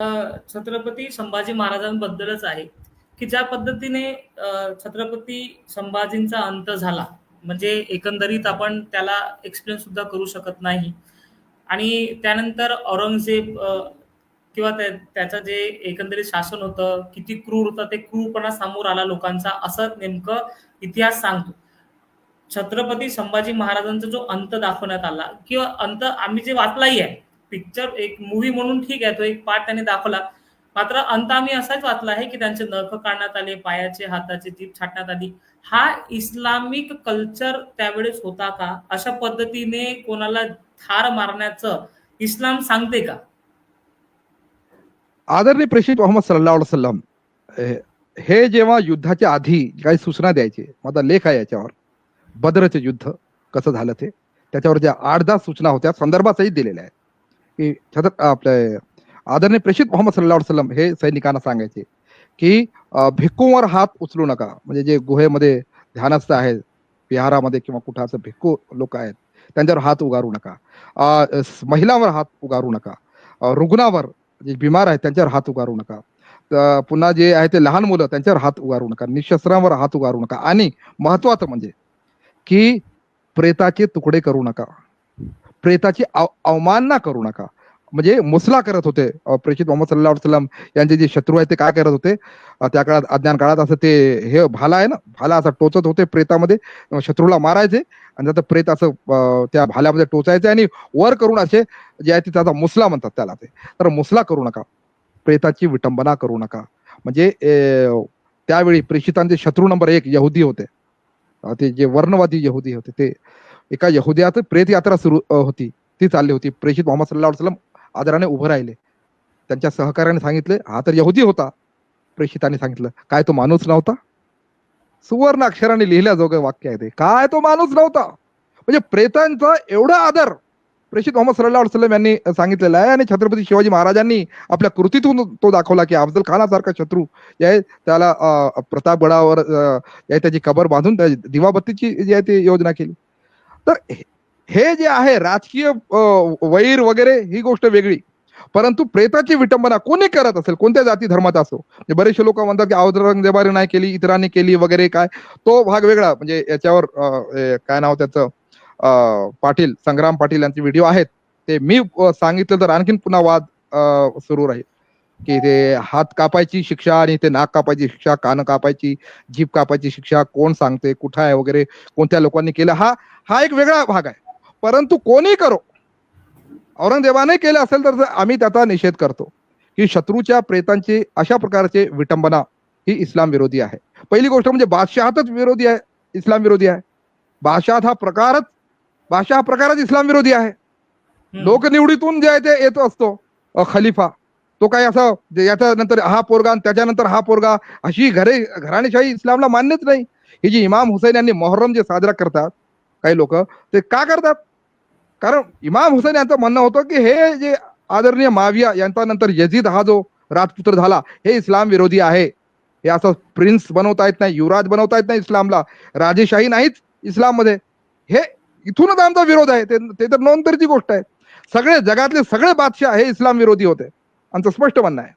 छत्रपती संभाजी महाराजांबद्दलच आहे, की ज्या पद्धतीने छत्रपती संभाजींचा अंत झाला, म्हणजे एकंदरीत आपण त्याला एक्सप्लेन सुद्धा करू शकत नाही. आणि त्यानंतर औरंगजेब किंवा त्याचं जे एकंदरीत शासन होतं, किती क्रूर होतं, ते क्रूरपणा समोर आला लोकांचा, असं नेमकं इतिहास सांगतो. छत्रपती संभाजी महाराजांचा जो अंत दाखवण्यात आला किंवा अंत आम्ही जे वाचलाही आहे. पिक्चर एक मूवी म्हणून ठीक आहे, तो एक पार्ट त्यांनी दाखवला. मात्र अंत आम्ही असाच वाचला आहे, की त्यांचे नख काढण्यात आले, पायाचे, हाताचे जीभ छाटण्यात आली. हा इस्लामिक कल्चर त्यावेळेस होता का? अशा पद्धतीने कोणाला ठार मारण्याचं इस्लाम सांगते का? आदरणीय प्रेषित मोहम्मद सल्ला सल्लम हे जेव्हा युद्धाच्या आधी काही सूचना द्यायचे माझा लेख आहे याच्यावर बद्रचे युद्ध कसं झालं ते त्याच्यावर ज्या आठ दहा सूचना होत्या संदर्भातही दिलेल्या आहेत की छत्र आपले आदरणीय प्रेषित मोहम्मद सल्ला सल्लम हे सैनिकांना सांगायचे की भिक्कूंवर हात उचलू नका. म्हणजे जे गुहेमध्ये ध्यानस्थ आहेत विहारामध्ये किंवा कुठं असं भिक्खू लोक आहेत त्यांच्यावर हात उगारू नका. महिलांवर हात उगारू नका. रुग्णावर जे बिमार आहेत त्यांच्यावर हात उगारू नका. पुन्हा जे आहे ते लहान मुलं त्यांच्यावर हात उगारू नका. निशस्त्रांवर हात उगारू नका. आणि महत्वाचं म्हणजे की प्रेताचे तुकडे करू नका. प्रेताची अव- अवमानना करू नका. म्हणजे मुसला करत होते प्रेषित मोहम्मद सल्ला वसलम यांचे जे शत्रू आहेत ते काय करत होते? त्या काळात अज्ञान काळात असं ते हे भाला आहे ना भाला असा टोचत होते प्रेतामध्ये शत्रूला मारायचे आणि त्याचं प्रेत असं त्या भाल्यामध्ये टोचायचे आणि वर करून असे जे आहे ते त्याचा मुसला म्हणतात त्याला ते. तर मुसला करू नका. प्रेताची विटंबना करू नका. म्हणजे त्यावेळी प्रेषितांचे शत्रू नंबर एक यहुदी होते. ते जे वर्णवादी यहुदी होते ते एका यहुद्याचं प्रेत यात्रा सुरू होती. ती चालली होती. प्रेषित मोहम्मद सल्ला वसलम आदराने उभं राहिले. त्यांच्या सहकार्याने सांगितले हा तर यहुदी होता प्रेषितांनी सांगितलं. काय तो माणूस नव्हता? सुवर्ण अक्षराने लिहिल्याजोगं वाक्य आहे ते. काय तो माणूस नव्हता? म्हणजे प्रेतांचा एवढा आदर प्रेषित मोहम्मद सल्लाह वसलम यांनी सांगितलेलं आहे आणि छत्रपती शिवाजी महाराजांनी आपल्या कृतीतून तो दाखवला की अफजल खानासारखा शत्रू या त्याला अं, प्रतापगडावर त्याची कबर बांधून त्या दिवाबत्तीची जी आहे ती योजना केली. तर हे- जे आहे राजकीय वैर वगैरे ही गोष्ट वेगळी. परंतु प्रेताची विटंबना कोणी करत असेल कोणत्या जाती धर्मात असो म्हणजे बरेचसे लोक म्हणतात की औरंगजेबाने नाही केली इतरांनी केली वगैरे काय तो भाग वेगळा. म्हणजे याच्यावर काय नाव त्याचं पाटील संग्राम पाटील यांचे व्हिडिओ आहेत. ते मी सांगितलं तर आणखीन पुन्हा वाद सुरू राहील. की ते हात कापायची शिक्षा आणि ते नाक कापायची शिक्षा कान कापायची जीभ कापायची शिक्षा कोण सांगते कुठं आहे वगैरे कोणत्या लोकांनी केलं हा हा एक वेगळा भाग आहे. परंतु कोणी करो. औरंगजेबाने केलं असेल तर आम्ही त्याचा निषेध करतो. की शत्रूच्या प्रेतांची अशा प्रकारचे विटंबना ही इस्लाम विरोधी आहे. पहिली गोष्ट म्हणजे बादशहातच विरोधी आहे इस्लाम विरोधी आहे. बादशहात हा प्रकारच बादशाह हा प्रकारच इस्लाम विरोधी आहे. लोकनिवडीतून जे आहे ते येतो असतो. खलिफा. तो काही असं जे याच्यानंतर हा पोरगा आणि त्याच्यानंतर हा पोरगा अशी घरे घराणेशाही इस्लामला मान्यच नाही. ही जी इमाम हुसैन यांनी मोहर्रम जे साजरा करतात काही लोक ते का करतात? कारण इमाम हुसैन यांचं म्हणणं होतं की हे जे आदरणीय माविया यांचा नंतर यजीद हा जो राजपुत्र झाला हे इस्लाम विरोधी आहे. हे असं प्रिन्स बनवता येत नाही युवराज बनवता येत नाही इस्लामला. राजेशाही नाहीच इस्लाममध्ये. हे इथूनच आमचा विरोध आहे. ते तर नोंदरीची गोष्ट आहे. सगळे जगातले सगळे बादशाह हे इस्लाम विरोधी होते. आमचं स्पष्ट म्हणणं आहे.